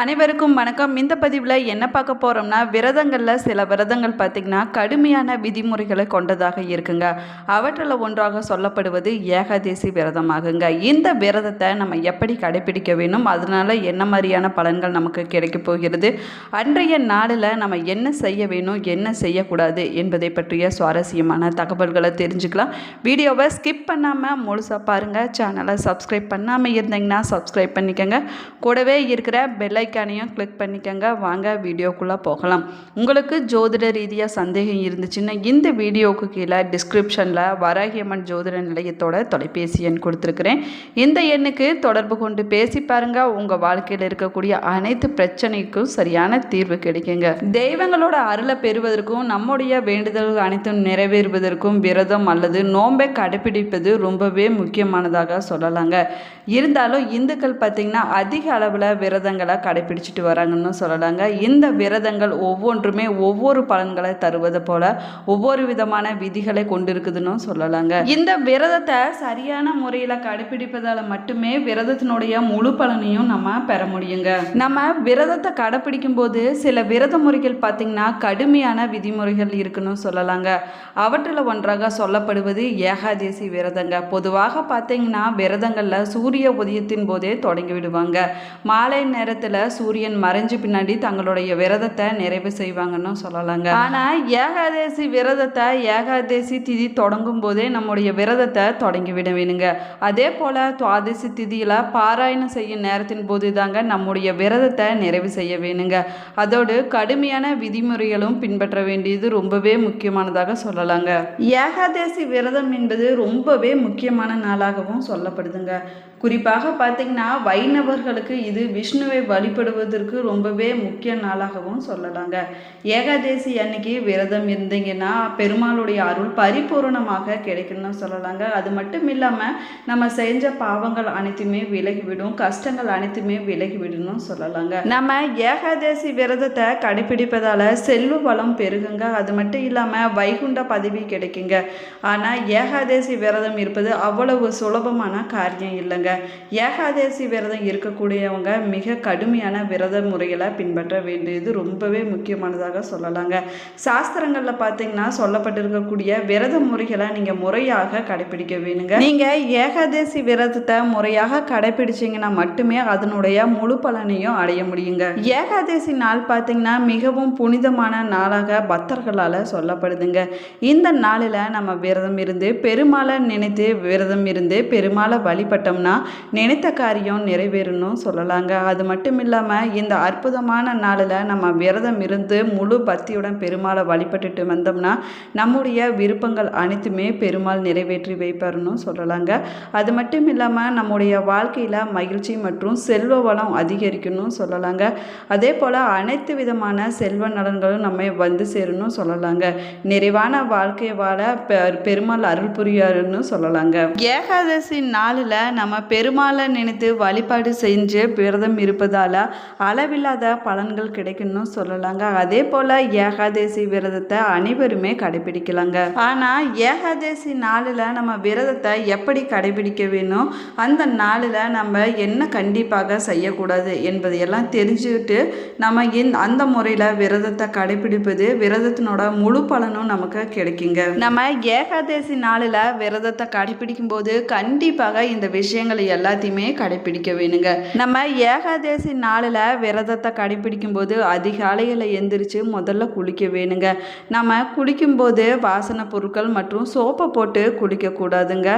அனைவருக்கும் வணக்கம். இந்த பதிவில் என்ன பார்க்க போகிறோம்னா விரதங்களில் சில விரதங்கள் பார்த்திங்கன்னா கடுமையான விதிமுறைகளை கொண்டதாக இருக்குங்க. அவற்றில் ஒன்றாக சொல்லப்படுவது ஏகாதேசி விரதமாகுங்க. இந்த விரதத்தை நம்ம எப்படி கடைபிடிக்க வேணும்? அதனால என்ன மாதிரியான பலன்கள் நமக்கு கிடைக்க போகிறது? அன்றைய நாளில் நம்ம என்ன செய்ய வேணும்? என்ன செய்யக்கூடாது? என்பதை பற்றிய சுவாரஸ்யமான தகவல்களை தெரிஞ்சுக்கலாம். வீடியோவை ஸ்கிப் பண்ணாமல் முழுசாக பாருங்கள் சேனலை சப்ஸ்கிரைப் பண்ணாமல் இருந்தீங்கன்னா சப்ஸ்கிரைப் பண்ணிக்கோங்க. கூடவே இருக்கிற பெல்லை பெல்லைக்கானையும் கிளிக் பண்ணிக்கோங்க. வாங்க வீடியோக்குள்ளே போகலாம். உங்களுக்கு ஜோதிட ரீதியாக சந்தேகம் இருந்துச்சுன்னா இந்த வீடியோவுக்கு கீழே டிஸ்கிரிப்ஷனில் வராகியம்மன் ஜோதிட நிலையத்தோட தொலைபேசி எண் கொடுத்துருக்குறேன். இந்த எண்ணுக்கு தொடர்பு கொண்டு பேசி பாருங்க. உங்கள் வாழ்க்கையில் இருக்கக்கூடிய அனைத்து பிரச்சனைக்கும் சரியான தீர்வு கிடைக்குங்க. தெய்வங்களோட அருளை பெறுவதற்கும் நம்முடைய வேண்டுதல்கள் அனைத்தும் நிறைவேறுவதற்கும் விரதம் அல்லது நோன்பை கடைபிடிப்பது ரொம்பவே முக்கியமானதாக சொல்லலாங்க. இருந்தாலும் இந்துக்கள் பார்த்திங்கன்னா அதிக அளவில் விரதங்களை கடைபிடிச்சிட்டு வராங்கன்னு சொல்லலாங்க. இந்த விரதங்கள் ஒவ்வொன்றுமே ஒவ்வொரு பலன்களை தருவது போல ஒவ்வொரு விதமான விதிகளை கொண்டிருக்குதுன்னு சொல்லலாங்க. இந்த விரதத்தை சரியான முறையில் கடைபிடிப்பதால் மட்டுமே விரதத்தினுடைய முழு பலனையும் நம்ம பெற முடியுங்க. நம்ம விரதத்தை கடைபிடிக்கும் போது சில விரத முறைகள் பார்த்திங்கன்னா கடுமையான விதிமுறைகள் இருக்குன்னு சொல்லலாங்க. அவற்றில் ஒன்றாக சொல்லப்படுவது ஏகாதேசி விரதங்க. பொதுவாக பார்த்தீங்கன்னா விரதங்களில் சூரிய உதயத்தின் போதே தொடங்கி விடுவாங்க. மாலை நேரத்தில் சூரியன் மறைஞ்சு பின்னாடி தங்களுடைய விரதத்தை நிறைவு செய்வாங்கன்னு சொல்லலாங்க. ஆனால் ஏகாதேசி விரதத்தை ஏகாதேசி திதி தொடங்கும் போதே நம்முடைய விரதத்தை தொடங்கி விட வேணுங்க அதே போல் துவாதசி திதியில் பாராயணம் செய்யும் நேரத்தின் போது தாங்க நம்முடைய விரதத்தை நிறைவு செய்ய வேணுங்க. அதோடு கடுமையான விதிமுறைகளும் பின்பற்ற வேண்டியது ரொம்பவே முக்கியமானதாக சொல்லலாங்க. ஏகாதேசி விரதம் என்பது ரொம்பவே முக்கியமான நாளாகவும் சொல்லப்படுதுங்க. குறிப்பாக பார்த்தீங்கன்னா வைணவர்களுக்கு இது விஷ்ணுவை வழிபடுவதற்கு ரொம்பவே முக்கிய நாளாகவும் சொல்லலாங்க. ஏகாதேசி அன்னைக்கு விரதம் இருந்தீங்கன்னா பெருமாளுடைய அருள் பரிபூரணமாக கிடைக்கும்னு சொல்லலாங்க. அது மட்டும் இல்லாமல் நம்ம செஞ்ச பாவங்கள் அனைத்துமே விலகிவிடும் கஷ்டங்கள் அனைத்துமே விலகிவிடணும் சொல்லலாங்க. நம்ம ஏகாதேசி விரதத்தை கடைபிடிப்பதால் செல்வ வளம் பெருகுங்க. அது மட்டும் இல்லாமல் வைகுண்ட பதவி கிடைக்குங்க. ஆனால் ஏகாதேசி விரதம் இருப்பது அவ்வளவு சுலபமான காரியம் இல்லைங்க. ஏகாதேசி விரதம் இருக்கக்கூடியவங்க மிக கடுமையான விரத முறைகளை பின்பற்ற வேண்டியது ரொம்பவே முக்கியமானதாக சொல்லலாங்க. சாஸ்திரங்களில் பார்த்தீங்கன்னா சொல்லப்பட்டிருக்கக்கூடிய விரத முறைகளை நீங்கள் முறையாக கடைபிடிக்க வேணுங்க. நீங்கள் ஏகாதசி விரதத்தை முறையாக கடைபிடிச்சிங்கன்னா மட்டுமே அதனுடைய முழு பலனையும் அடைய முடியுங்க. ஏகாதசி நாள் பார்த்தீங்கன்னா மிகவும் புனிதமான நாளாக பக்தர்களால் சொல்லப்படுதுங்க. இந்த நாளில் நம்ம விரதம் இருந்து பெருமாளை நினைத்து விரதம் இருந்து பெருமாளை வழிபட்டோம்னா நினைத்த காரியம் நிறைவேறணும் சொல்லலாங்க. அது மட்டும் இல்லாமல் இந்த அற்புதமான நாளில் நம்ம விரதம் இருந்து முழு பக்தியுடன் பெருமாளை வழிபட்டுட்டு வந்தோம்னா நம்முடைய விருப்பங்கள் அனைத்துமே பெருமாள் நிறைவேற்றி வைப்பார்னு சொல்லலாங்க. அது மட்டும் இல்லாமல் நம்முடைய வாழ்க்கையில் மகிழ்ச்சி மற்றும் செல்வ வளம் அதிகரிக்கணும் சொல்லலாங்க. அதே போல் அனைத்து விதமான செல்வ நலன்களும் நம்ம வந்து சேரணும் சொல்லலாங்க. நிறைவான வாழ்க்கை வாழ பெருமாள் அருள் புரியாருன்னு சொல்லலாங்க. ஏகாதசி நாளில் நம்ம பெருமாளை நினைத்து வழிபாடு செஞ்சு விரதம் இருப்பதால் அளவில்லாத பலன்கள் கிடைக்கும்னு சொல்லலாங்க. அதே போல் ஏகாதசி விரதத்தை அனைவருமே கடைபிடிக்கலாங்க. ஆனால் ஏகாதசி நாளில் நம்ம விரதத்தை எப்படி கடைபிடிக்க வேணும்? அந்த நாளில் நம்ம என்ன கண்டிப்பாக செய்யக்கூடாது என்பதையெல்லாம் தெரிஞ்சுக்கிட்டு நம்ம இந்த அந்த முறையில் விரதத்தை கடைபிடிப்பது விரதத்தினோட முழு பலனும் நமக்கு கிடைக்குங்க. நம்ம ஏகாதசி நாளில் விரதத்தை கடைபிடிக்கும் போது கண்டிப்பாக இந்த விஷயங்களை எல்லாத்தையுமே கடைபிடிக்க வேணுங்க. நம்ம ஏகாதசி நாளில் விரதத்தை கடைபிடிக்கும்போது அதிகாலையில் எந்திரிச்சு முதல்ல குளிக்க வேணுங்க. நம்ம குளிக்கும்போது வாசனை பொருட்கள் மற்றும் சோப்பை போட்டு குளிக்கக்கூடாதுங்க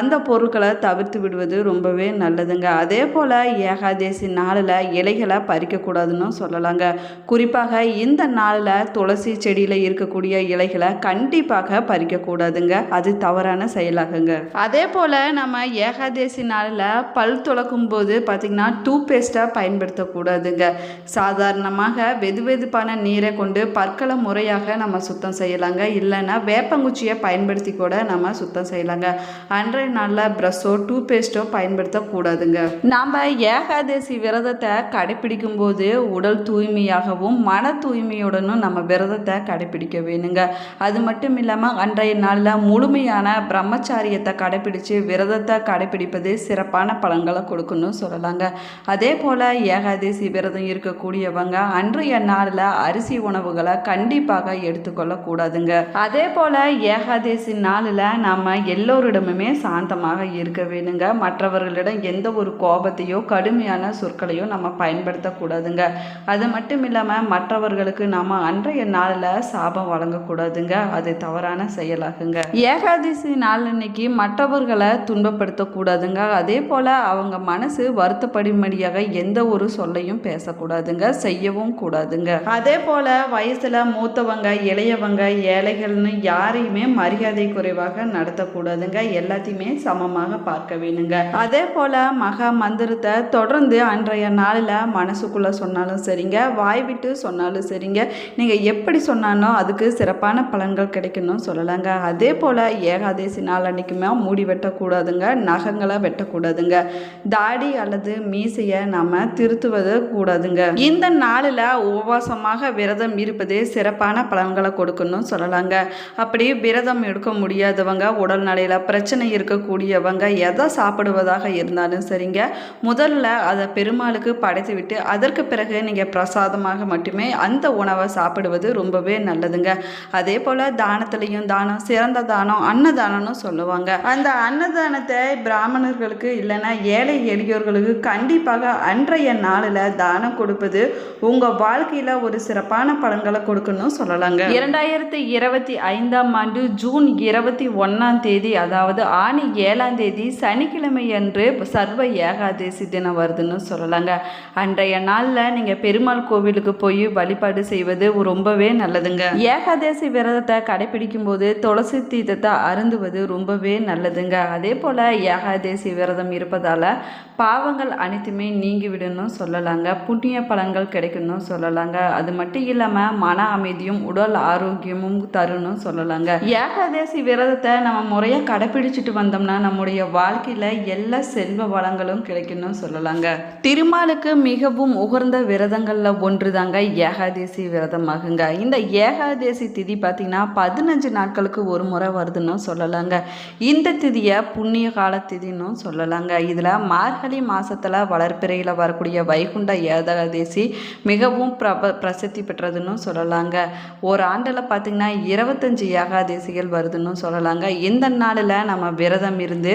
அந்த பொருட்களை தவிர்த்து விடுவது ரொம்பவே நல்லதுங்க. அதே போல் ஏகாதசி நாளில் இலைகளை பறிக்கக்கூடாதுன்னு சொல்லலாங்க. குறிப்பாக இந்த நாளில் துளசி செடியில் இருக்கக்கூடிய இலைகளை கண்டிப்பாக பறிக்கக்கூடாதுங்க அது தவறான செயலாகுங்க. அதே போல் நம்ம ஏகாதசி நாளில் பல் துளக்கும் போது பார்த்திங்கன்னா டூத் பேஸ்ட்டை பயன்படுத்தக்கூடாதுங்க. சாதாரணமாக வெது வெதுப்பான நீரை கொண்டு பற்களை முறையாக நம்ம சுத்தம் செய்யலாங்க. இல்லைன்னா வேப்பங்குச்சியை பயன்படுத்தி கூட நம்ம சுத்தம் செய்யலாங்க. அன்றைய நாளில் ப்ரஷ்ஷோ டூத் பேஸ்ட்டோ பயன்படுத்தக்கூடாதுங்க. நாம் ஏகாதசி விரதத்தை கடைப்பிடிக்கும் போது உடல் தூய்மையாகவும் மன தூய்மையுடனும் நம்ம விரதத்தை கடைப்பிடிக்க வேணுங்க. அது மட்டும் இல்லாமல் அன்றைய நாளில் முழுமையான பிரம்மச்சாரியத்தை கடைப்பிடித்து விரதத்தை கடைப்பிடிப்பது சிறப்பான பலன்களை கொடுக்குன்னு சொல்லலாங்க. அதே போல் ஏகாதசி விரதம் இருக்கக்கூடியவங்க அன்றைய நாளில் அரிசி உணவுகளை கண்டிப்பாக எடுத்துக்கொள்ளக்கூடாதுங்க. அதே போல் ஏகாதசி நாளில் நம்ம எல்லோரிடமுமே சாந்தமாக இருக்க வேணுங்க. மற்றவர்களிடம் எந்த ஒரு கோபத்தையோ கடுமையான சொற்களையோ நம்ம பயன்படுத்தக்கூடாதுங்க. அது மட்டும் இல்லாமல் மற்றவர்களுக்கு நம்ம அன்றைய நாளில் சாபம் வழங்கக்கூடாதுங்க. அது தவறான செயலாகுங்க. ஏகாதசி நாள் அன்னைக்கு மற்றவர்களை துன்பப்படுத்தக்கூடாதுங்க. அதே போல் அவங்க மனசு வருத்தப்படும்படியாக எந்த ஒரு சொல்லையும் பேசக்கூடாதுங்க செய்யவும் கூடாதுங்க. அதே போல் வயசில் மூத்தவங்க இளையவங்க ஏழைகள்னு யாரையுமே மரியாதை குறைவாக நடத்தக்கூடாதுங்க. எல்லாத்தையுமே சமமாக பார்க்க வேணுங்க. அதே போல் மகா மந்திரத்தை தொடர்ந்து அன்றைய நாளில் மனசுக்குள்ளே சொன்னாலும் சரிங்க வாய் விட்டு சொன்னாலும் சரிங்க. நீங்கள் எப்படி சொன்னாலும் அதுக்கு சிறப்பான பலன்கள் கிடைக்கணும்னு சொல்லலாங்க. அதே போல் ஏகாதேசி நாள் அன்னைக்குமே மூடி வெட்டக்கூடாதுங்க நகங்களை வெட்டக்கூடாதுங்க. தாடி அல்லது மீசையை நம்ம திருத்துவது கூடாதுங்க. இந்த நாளில் உபவாசமாக விரதம் இருப்பதே சிறப்பான பலன்களை கொடுக்கணும்னு சொல்லலாங்க. அப்படி விரதம் எடுக்க முடியாதவங்க உடல்நிலையில் பிரச்சனை இருக்கக்கூடியவங்க எதை சாப்பிடுவதாக இருந்தாலும் சரிங்க. முதல்ல அதை பெருமாளுக்கு படைத்து விட்டு அதற்கு பிறகு நீங்கள் பிரசாதமாக மட்டுமே அந்த உணவை சாப்பிடுவது ரொம்பவே நல்லதுங்க. அதே போல் தானத்துலேயும் தானம் சிறந்த தானம் அன்னதானம்னு சொல்லுவாங்க. அந்த அன்னதானத்தை பிராமணர்களுக்கு இல்லைன்னா ஏழை எளியோர்களுக்கு கண்டிப்பாக அன்றைய நாளில் தானம் கொடுப்பது உங்கள் வாழ்க்கையில் ஒரு சிறப்பான பலன்களை கொடுக்கணும் சொல்லலாங்க. இரண்டாயிரத்தி இருபத்தி ஐந்தாம் ஆண்டு ஜூன் இருபத்தி ஒன்றாம் தேதி அதாவது ஆணி ஏழாம் தேதி சனிக்கிழமை அன்று சர்வ ஏகாதசி தினம் வருதுன்னு சொல்லலாங்க. அன்றைய நாளில் நீங்கள் பெருமாள் கோவிலுக்கு போய் வழிபாடு செய்வது ரொம்பவே நல்லதுங்க. ஏகாதசி விரதத்தை கடைபிடிக்கும் போது துளசி தீர்த்தத்தை அருந்துவது ரொம்பவே நல்லதுங்க. அதே போல் ஏகாதசி விரதம் இருப்பதால் பாவங்கள் அனைத்துமே நீங்கிவிடணும் சொல்லலாங்க. புண்ணிய பலன்கள் கிடைக்கணும் சொல்லலாங்க. அது மட்டும் இல்லாமல் மன அமைதியும் உடல் ஆரோக்கியமும் தருணும் சொல்லலாங்க. ஏகாதசி விரதத்தை நம்ம முறையாக கடைபிடிச்சிட்டு வந்தோம்னா நம்முடைய வாழ்க்கையில் எல்லா செல்வ வளங்களும் கிடைக்கணும் சொல்லலாங்க. திருமாலுக்கு மிகவும் உகர்ந்த விரதங்களில் ஒன்று தாங்க ஏகாதசி விரதமாகுங்க. இந்த ஏகாதசி திதி பார்த்திங்கன்னா பதினஞ்சு நாட்களுக்கு ஒரு முறை வருதுன்னு சொல்லலாங்க. இந்த திதியை புண்ணிய கால திதின்னு சொல்லலாங்க. இதில் மார்கழி மாதத்தில் வளர்ப்பிறையில் வரக்கூடிய வைகுண்ட ஏகாதசி மிகவும் பிரப பிரசித்தி பெற்றதுன்னு சொல்லலாங்க. ஒரு ஆண்டில் பார்த்திங்கன்னா இருபத்தஞ்சி ஏகாதசிகள் வருதுன்னு சொல்லலாங்க. இந்த நாளில் நம்ம விரதம் இருந்து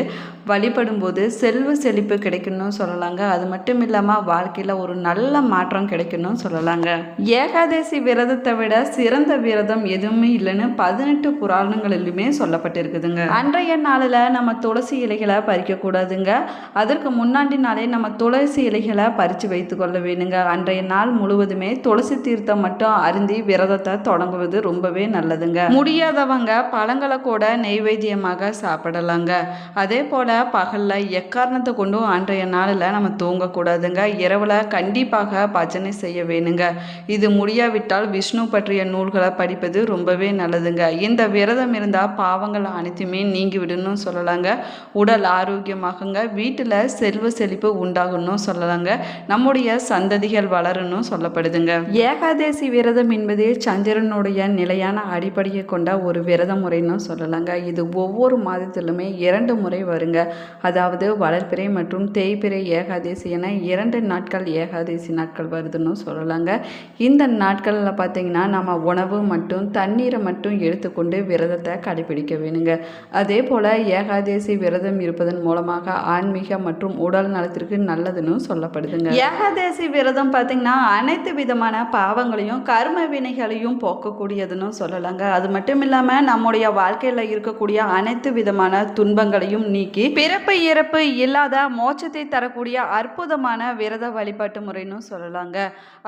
வழிபடும்போது செல்வ செழிப்பு கிடைக்கணும்னு சொல்லலாங்க. அது மட்டும் இல்லாமல் வாழ்க்கையில் ஒரு நல்ல மாற்றம் கிடைக்கணும்னு சொல்லலாங்க. ஏகாதசி விரதத்தை விட சிறந்த விரதம் எதுவுமே இல்லைன்னு பதினெட்டு புராணங்களிலுமே சொல்லப்பட்டிருக்குதுங்க. அன்றைய நாளில் நம்ம துளசி இலைகளை பறிக்கக்கூடாதுங்க. அதற்கு முன்னாடி நாளே நம்ம துளசி இலைகளை காய்ச்சி வைத்து கொள்ள வேணுங்க அன்றைய நாள் முழுவதுமே துளசி தீர்த்தம் மட்டும் அருந்தி விரதத்தை தொடங்குவது ரொம்பவே நல்லதுங்க. முடியாதவங்க பழங்களை கூட நெய்வேத்தியமாக சாப்பிடலாங்க. அதே போல் பகலில் எக்காரணத்தை கொண்டும் அன்றைய நாளில் நம்ம தூங்கக்கூடாதுங்க. இரவில் கண்டிப்பாக பஜனை செய்ய வேணுங்க. இது முடியாவிட்டால் விஷ்ணு பற்றிய நூல்களை படிப்பது ரொம்பவே நல்லதுங்க. இந்த விரதம் இருந்தால் பாவங்கள் அனைத்துமே நீங்கி விடணும் சொல்லலாங்க. உடல் ஆரோக்கியமாகுங்க. வீட்டில் செல்வ செழிப்பு உண்டாகணும் சொல்லலாங்க. நம்முடைய சந்ததிகள் வளரணும் சொல்லப்படுதுங்க. ஏகாதசி விரதம் என்பது சந்திரனுடைய நிலையான அடிப்படையை கொண்ட ஒரு விரத முறைன்னு சொல்லலாங்க. இது ஒவ்வொரு மாதத்திலுமே இரண்டு முறை வருங்க. அதாவது வளர்ப்பிறை மற்றும் தேய்பிறை ஏகாதசி என இரண்டு நாட்கள் ஏகாதசி நாட்கள் வருதுன்னு சொல்லலாங்க. இந்த நாட்களில் பார்த்தீங்கன்னா நம்ம உணவு மட்டும் தண்ணீரை மட்டும் எடுத்துக்கொண்டு விரதத்தை கடைபிடிக்க வேணுங்க. அதே போல் ஏகாதசி விரதம் இருப்பதன் மூலமாக ஆன்மீக மற்றும் உடல் நலத்திற்கு நல்லதுன்னு சொல்லப்படுதுங்க. ஏகாதசி விரதம் பார்த்தீங்கன்னா அனைத்து விதமான பாவங்களையும் கர்ம வினைகளையும் போக்கக்கூடியதுன்னு சொல்லலாங்க. அது மட்டும் இல்லாமல் நம்முடைய வாழ்க்கையில் இருக்கக்கூடிய அனைத்து விதமான துன்பங்களையும் நீக்கி பிறப்பு இறப்பு இல்லாத மோட்சத்தை தரக்கூடிய அற்புதமான விரத வழிபாட்டு முறைன்னு சொல்லலாங்க.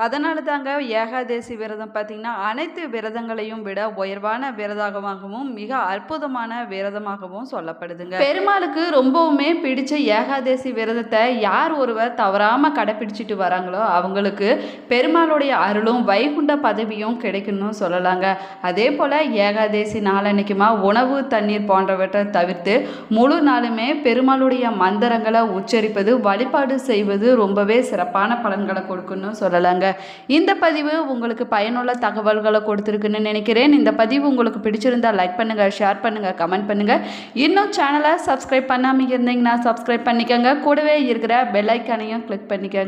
அதனால தாங்க ஏகாதசி விரதம் பார்த்தீங்கன்னா அனைத்து விரதங்களையும் விட உயர்வான விரதமாகவும் மிக அற்புதமான விரதமாகவும் சொல்லப்படுதுங்க. பெருமாளுக்கு ரொம்பவுமே பிடிச்ச ஏகாதசி விரதத்தை யார் ஒருவர் தவறாம பிடிச்சிட்டு வராங்களோ அவங்களுக்கு பெருமாளுடைய அருளும் வைகுண்ட பதவியும் கிடைக்கணும்னு சொல்லலாங்க. அதே போல் ஏகாதசி நாளன்னைக்குமா உணவு தண்ணீர் போன்றவற்றை தவிர்த்து முழு நாளுமே பெருமாளுடைய மந்திரங்களை உச்சரிப்பது வழிபாடு செய்வது ரொம்பவே சிறப்பான பலன்களை கொடுக்குன்னு சொல்லலாங்க. இந்த பதிவு உங்களுக்கு பயனுள்ள தகவல்களை கொடுத்துருக்குன்னு நினைக்கிறேன். இந்த பதிவு உங்களுக்கு பிடிச்சிருந்தா லைக் பண்ணுங்கள் ஷேர் பண்ணுங்கள் கமெண்ட் பண்ணுங்கள் இன்னும் சேனலை சப்ஸ்கிரைப் பண்ணாமல் இருந்தீங்கன்னா சப்ஸ்கிரைப் பண்ணிக்கோங்க. கூடவே இருக்கிற பெல் ஐக்கானையும் கிளிக் பண்ணிக்கோங்க.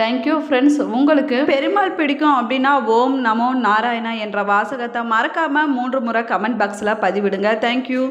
தேங்க்யூ ஃப்ரெண்ட்ஸ் உங்களுக்கு பெருமாள் பிடிக்கும் அப்படின்னா ஓம் நமோ நாராயணா என்ற வாசகத்தை மறக்காமல் மூன்று முறை கமெண்ட் பாக்ஸில் பதிவிடுங்க. தேங்க்யூ